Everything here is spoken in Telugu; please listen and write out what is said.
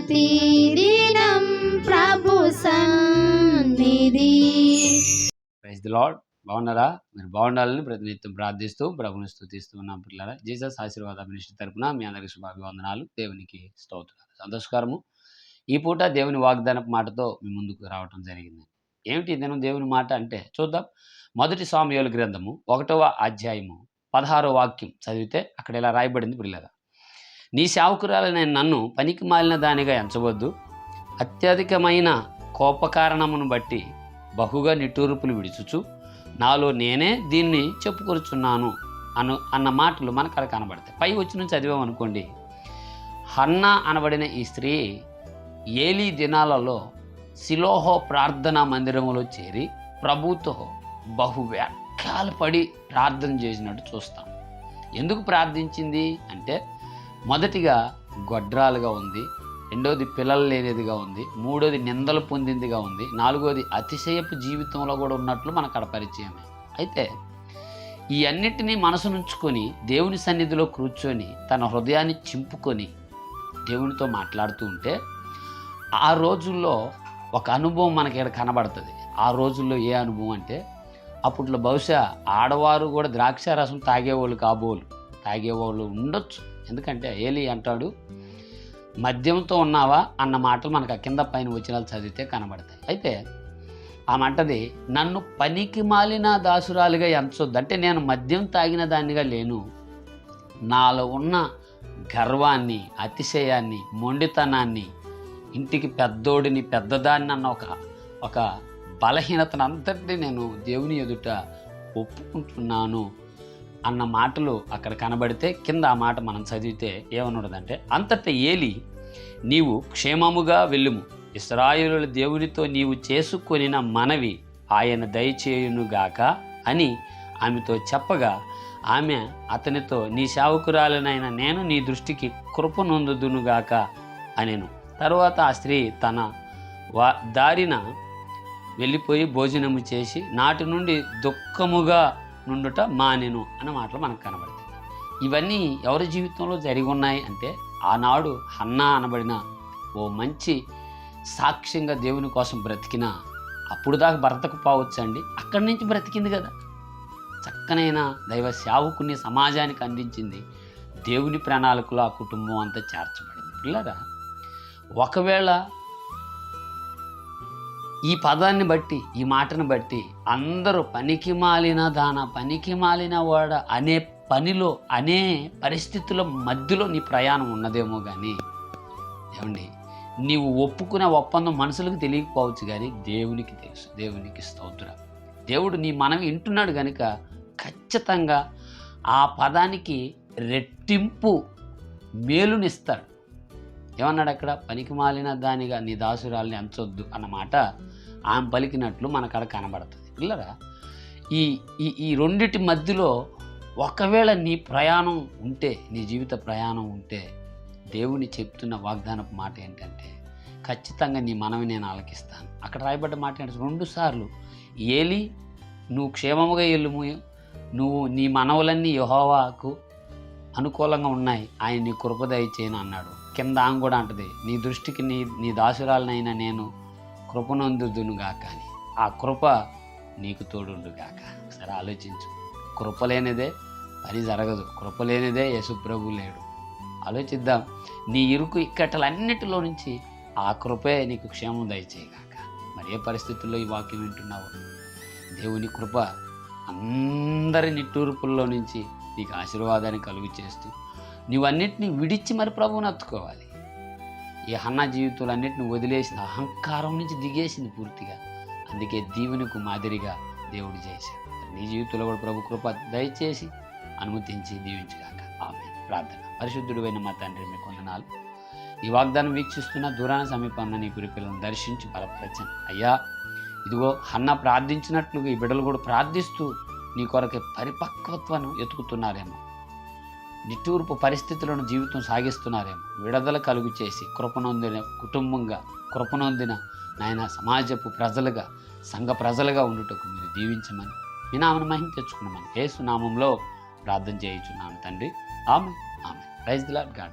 ప్రతిదినం ప్రభు సన్నిధి. ప్రైజ్ ది లార్డ్ బాగున్నారా? మీరు బాగుండాలని ప్రతినిత్యం ప్రార్థిస్తూ ప్రభుని స్థుతిస్తూ ఉన్నాం పిల్లల జీసస్ ఆశీర్వాద మినిస్టర్ తరపున మీ అందరికి శుభాభివందనాలు. దేవునికి స్తోత్రాలు. సంతోషకరము. ఈ పూట దేవుని వాగ్దానపు మాటతో మీ ముందుకు రావటం జరిగింది. ఏమిటి దినం దేవుని మాట అంటే? చూద్దాం. మొదటి స్వామియోల గ్రంథము ఒకటవ అధ్యాయము పదహారో వాక్యం చదివితే అక్కడ ఇలా రాయబడింది పిల్లగా నీ సేవకురాలనే నన్ను పనికి మాలిన దానిగా ఎంచవద్దు. అత్యధికమైన కోపకారణమును బట్టి బహుగా నిట్టూర్పులు విడుచుచు నాలో నేనే దీన్ని చెప్పుకొరుచున్నాను అను అన్న మాటలు మనకు అక్కడ కనబడతాయి. పై వచ్చి నుంచి చదివామనుకోండి. హన్న అనబడిన ఈ స్త్రీ ఏలీ దినాలలో సిలోహో ప్రార్థనా మందిరములో చేరి ప్రభుతో బహు వ్యాఖ్యాలు పడి ప్రార్థన చేసినట్టు చూస్తాం. ఎందుకు ప్రార్థించింది? అంటే మొదటిగా గొడ్రాలుగా ఉంది రెండోది పిల్లలు లేనిదిగా ఉంది మూడోది నిందలు పొందిందిగా ఉంది నాలుగోది అతిశయపు జీవితంలో కూడా ఉన్నట్లు మనకు అక్కడ పరిచయమే. అయితే ఈ అన్నిటినీ మనసునుంచుకొని దేవుని సన్నిధిలో కూర్చొని తన హృదయాన్ని చింపుకొని దేవునితో మాట్లాడుతూ ఉంటే ఆ రోజుల్లో ఒక అనుభవం మనకి ఇక్కడ కనబడుతుంది. ఆ రోజుల్లో ఏ అనుభవం అంటే అప్పట్లో బహుశా ఆడవారు కూడా ద్రాక్ష రసం తాగేవాళ్ళు కాబోలు. తాగేవాళ్ళు ఉండొచ్చు. ఎందుకంటే ఏలి అంటాడు మద్యంతో ఉన్నావా? అన్న మాటలు మనకు ఆ కింద పైన వచ్చిన చదివితే కనబడతాయి. అయితే ఆమె అంటది నన్ను పనికి మాలిన దాసురాలుగా ఎంచొద్దు. అంటే నేను మద్యం తాగిన దానిగా లేను. నాలో ఉన్న గర్వాన్ని అతిశయాన్ని మొండితనాన్ని ఇంటికి పెద్దోడిని పెద్దదాన్ని అన్న ఒక ఒక బలహీనతను అంతటి నేను దేవుని ఎదుట ఒప్పుకుంటున్నాను. అన్న మాటలు అక్కడ కనబడితే కింద ఆ మాట మనం చదివితే ఏమనున్నదంటే అంతట ఏలి నీవు క్షేమముగా వెళ్ళుము. ఇస్రాయేలుల దేవునితో నీవు చేసుకొనిన మనవి ఆయన దయచేయునుగాక అని ఆమెతో చెప్పగా ఆమె అతనితో నీ శావుకురాలనైన నేను నీ దృష్టికి కృపనొందుదునుగాక అనెను. తర్వాత ఆ స్త్రీ తన వా దారిన వెళ్ళిపోయి భోజనము చేసి నాటి నుండి దుఃఖముగా నుండుట మానెను అన్న మాటలు మనకు కనబడతాయి. ఇవన్నీ ఎవరి జీవితంలో జరిగి ఉన్నాయి అంటే ఆనాడు హన్నా అనబడిన ఓ మంచి సాక్ష్యంగా దేవుని కోసం బ్రతికిన అప్పుడు దాకా భర్తకు పోవచ్చండి. అక్కడి నుంచి బ్రతికింది కదా. చక్కనైన దైవ సేవకుని సమాజానికి అందించింది దేవుని ప్రణాళికలో ఆ కుటుంబం అంతా చేర్చబడింది. పిల్లరా ఒకవేళ ఈ పదాన్ని బట్టి ఈ మాటను బట్టి అందరూ పనికి మాలిన దాన పనికి మాలిన వాడ అనే పనిలో అనే పరిస్థితుల మధ్యలో నీ ప్రయాణం ఉన్నదేమో కానీ ఏమండి? నీవు ఒప్పుకునే ఒప్పందం మనుషులకు తెలియకపోవచ్చు కానీ దేవునికి తెలుసు దేవునికి స్తోత్ర. దేవుడు నీ మనం వింటున్నాడు కనుక ఖచ్చితంగా ఆ పదానికి రెట్టింపు మేలునిస్తాడు. ఏమన్నాడు అక్కడ పనికి మాలిన దానిగా నీ దాసురాల్ని అంచొద్దు అన్నమాట. ఆమె పలికినట్లు మనకడ కనబడుతుంది. పిల్లరా ఈ ఈ ఈ రెండిటి మధ్యలో ఒకవేళ నీ ప్రయాణం ఉంటే నీ జీవిత ప్రయాణం ఉంటే దేవుని చెప్తున్న వాగ్దానపు మాట ఏంటంటే ఖచ్చితంగా నీ మనవి నేను ఆలకిస్తాను. అక్కడ రాయబడ్డ మాట ఏంటంటే రెండు సార్లు. ఏలి నువ్వు క్షేమముగా వెళ్ళుము నువ్వు నీ మనవులన్నీ యహోవాకు అనుకూలంగా ఉన్నాయి. ఆయన నీ కృప దయచేయను అన్నాడు. కింద ఆమె కూడా అంటది నీ దృష్టికి నీ నీ దాసురాలనైనా నేను కృపనందుదును గాక అని. ఆ కృప నీకు తోడుండు గాక. సరే ఆలోచించు. కృప లేనిదే పని జరగదు. కృప లేనిదే లేడు. ఆలోచిద్దాం. నీ ఇరుకు ఇక్కటలన్నిటిలో నుంచి ఆ కృపే నీకు క్షేమం దయచేయగాక మరి ఏ పరిస్థితుల్లో ఈ వాక్యం వింటున్నావు? దేవుని కృప అందరి నిట్టూర్పుల్లో నుంచి నీకు ఆశీర్వాదాన్ని కలుగు చేస్తూ నువ్వన్నిటిని విడిచి మరి ప్రభువుని అత్తుకోవాలి ఈ హన్నా జీవితంలో అన్నిటిని వదిలేసిన అహంకారం నుంచి దిగేసింది పూర్తిగా. అందుకే దీవునికి మాదిరిగా దేవుడు చేశాడు నీ జీవితంలో కూడా ప్రభు కృప దయచేసి అనుమతించి దీవించగాక. ఆమె ప్రార్థన. పరిశుద్ధుడు మా తండ్రి మీ కొందనాలు ఈ వాగ్దానం వీక్షిస్తున్న దూరాన సమీపంలో నీ పిల్లలను దర్శించి బలపరచను అయ్యా ఇదిగో హన్న ప్రార్థించినట్లుగా ఈ బిడ్డలు కూడా ప్రార్థిస్తూ నీ కొరకు పరిపక్వత్వాన్ని ఎతుకుతున్నారేమో నిట్టూర్పు పరిస్థితులను జీవితం సాగిస్తున్నారేమో. విడుదల కలుగు చేసి కృపనొందిన కుటుంబంగా కృపనొందిన నాయన సమాజపు ప్రజలుగా సంఘ ప్రజలుగా ఉండుటకు మీరు దీవించమని మీ నామను మహిమ తెచ్చుకున్నామని ఏసునామంలో ప్రార్థన చేయించున్నాను తండ్రి. ఆమె ఆమె ప్రైజ్ దిలాట్ గాడ్.